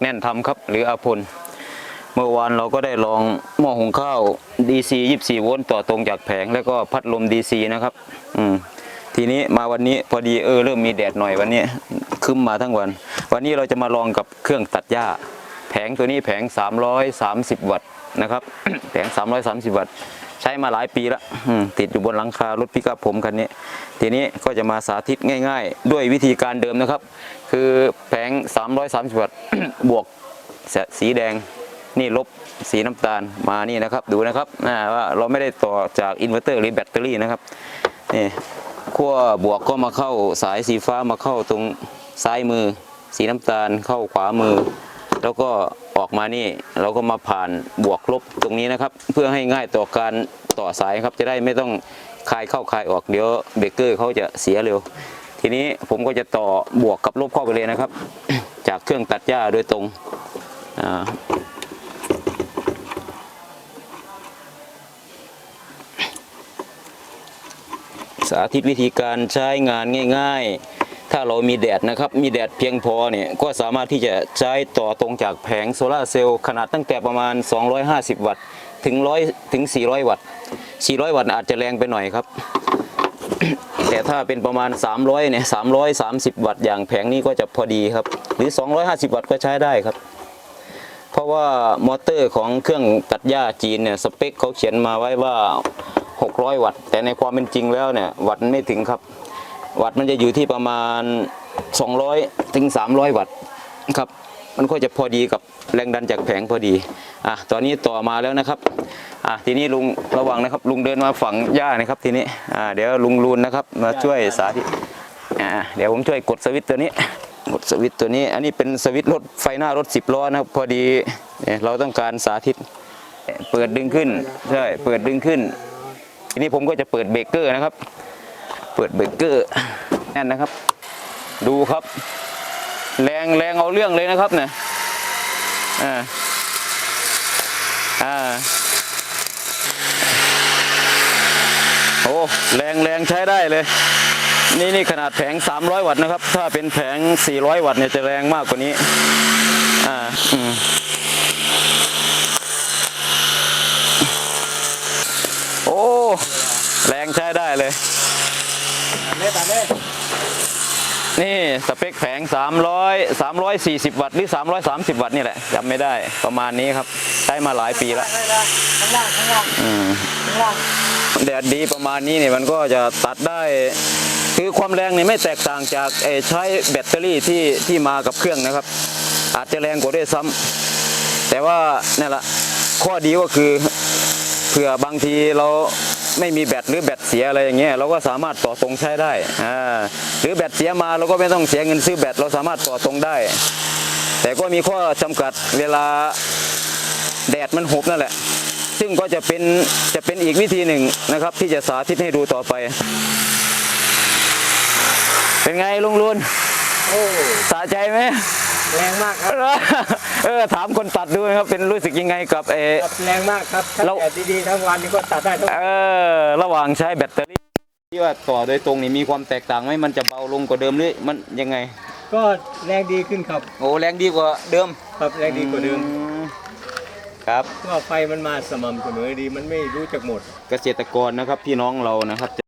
แน่นทำครับหรืออาพลเมื่อวานเราก็ได้ลองหม้อหุงข้าว DC 24 โวลต์ต่อตรงจากแผง แล้วก็พัดลม DC นะครับ อืมทีนี้มาวันนี้พอดีเออเริ่มมีแดดหน่อยวันนี้คึ้มมาทั้งวัน วันนี้เราจะมาลองกับเครื่องตัดหญ้า แผงตัวนี้แผง 330 วัตต์นะครับ แผง 330 วัตต์ ใช้มาหลายปีแล้วติดอยู่บนหลังคารถปิกอัพผมคันนี้ ทีนี้ก็จะมาสาธิตง่าย ๆ ด้วยวิธีการเดิมนะครับ คือแผง 330วัตต์บวกสีแดงนี่ลบสีน้ำตาลมานี่นะครับดูนะครับว่าเราไม่ได้ต่อจากอินเวอร์เตอร์หรือแบตเตอรี่นะครับนี่ขั้วบวกก็มาเข้าสายสีฟ้ามาเข้าตรงซ้ายมือ สีน้ำตาลเข้าขวามือ แล้วก็ออกมานี่เราก็มาผ่านบวกลบตรงนี้นะครับ เพื่อให้ง่ายต่อการต่อสายครับจะได้ไม่ต้องคลายเข้าคลายออกเดี๋ยวเบรกเกอร์เขาจะเสียเร็ว ทีนี้ผมก็จะต่อบวกกับลบเข้าไปเลยนะครับ จากเครื่องตัดหญ้าโดยตรงสาธิตวิธีการใช้งานง่าย ๆ ถ้าเรามีแดดนะครับ มีแดดเพียงพอเนี่ยก็สามารถที่จะใช้ต่อตรงจากแผงโซลาเซลล์ขนาดตั้งแต่ประมาณ 250 วัตต์ถึง100ถึง 400 วัตต์ 400 วัตต์อาจจะแรงไปหน่อยครับ แต่ถ้าเป็นประมาณ 300เนี่ย330 วัตต์อย่างแผงนี้ก็จะพอดีครับ หรือ 250 วัตต์ก็ใช้ได้ครับ เพราะว่ามอเตอร์ของเครื่องตัดหญ้าจีนเนี่ยสเปคเขาเขียนมาไว้ว่า 600 วัตต์ แต่ในความเป็นจริงแล้วเนี่ยวัตต์ไม่ถึงครับ วัตต์มันจะอยู่ที่ประมาณ 200ถึง300 วัตต์ครับ มันก็จะพอดีกับแรงดันจากแผงพอดีอะตอนนี้ต่อมาแล้วนะครับอะทีนี้ลุงระวังนะครับ ลุงเดินมาฝังหญ้านะครับทีนี้อ่าเดี๋ยวลุงรูนนะครับมาช่วยสาธิตอ่าเดี๋ยวผมช่วยกดสวิตช์ตัวนี้กดสวิตช์ตัวนี้ อันนี้เป็นสวิตช์รถไฟหน้ารถ10ล้อนะครับพอดีเนี่ยเราต้องการสาธิตเปิดดึงขึ้นใช่เปิดดึงขึ้น ทีนี้ผมก็จะเปิดเบรกเกอร์นะครับ เปิดเบรกเกอร์แน่นนะครับ ดูครับ แรงแรงเอาเรื่องเลยนะครับเนี่ยอ่าอ่าโอ้แรงแรงใช้ได้เลย นี่นี่ขนาดแผง 300 วัตต์นะครับ ถ้าเป็นแผง 400 วัตต์เนี่ยจะแรงมากกว่านี้อ่าอืมโอ้ แรงใช้ได้เลย นี่สเปคแผง 300 340 วัตต์หรือ 330 วัตต์นี่แหละจำไม่ได้ประมาณนี้ครับใช้มาหลายปีแล้วข้างล่างข้างล่างอืมข้างล่างแดดดีประมาณนี้เนี่ยมันก็จะตัดได้คือความแรงเนี่ยไม่แตกต่างจากเอ่อใช้แบตเตอรี่ที่ที่มากับเครื่องนะครับ อาจจะแรงกว่าด้วยซ้ำแต่ว่านี่นแหละข้อดีก็คือเผื่อบางทีเรา ไม่มีแบตหรือแบตเสียอะไรอย่างเงี้ยเราก็สามารถต่อตรงใช้ได้อ่าหรือแบตเสียมาเราก็ไม่ต้องเสียเงินซื้อแบตเราสามารถต่อตรงได้ แต่ก็มีข้อจำกัดเวลาแดดมันหุบนั่นแหละ ซึ่งก็จะเป็นจะเป็นอีกวิธีหนึ่งนะครับ ที่จะสาธิตให้ดูต่อไป เป็นไงลุงรุนโอ้สะใจไหม แรงมากครับ เออถามคนตัดดูนะครับเป็นรู้สึกยังไงกับเออครับแรงมากครับถ้าเราแดดดีๆทั้งวันนี่ก็ตัดได้ทั้งเออระหว่างใช้แบตเตอรี่ที่ว่าต่อโดยตรงนี่มีความแตกต่างไหมมันจะเบาลงกว่าเดิมหรือมันยังไง ก็แรงดีขึ้นครับโอ้แรงดีกว่าเดิมครับแรงดีกว่าเดิมอืมครับเพราะว่าไฟมันมาสม่ำเสมอดีมันไม่รู้จักหมด เกษตรกรนะครับพี่น้องเรานะครับจ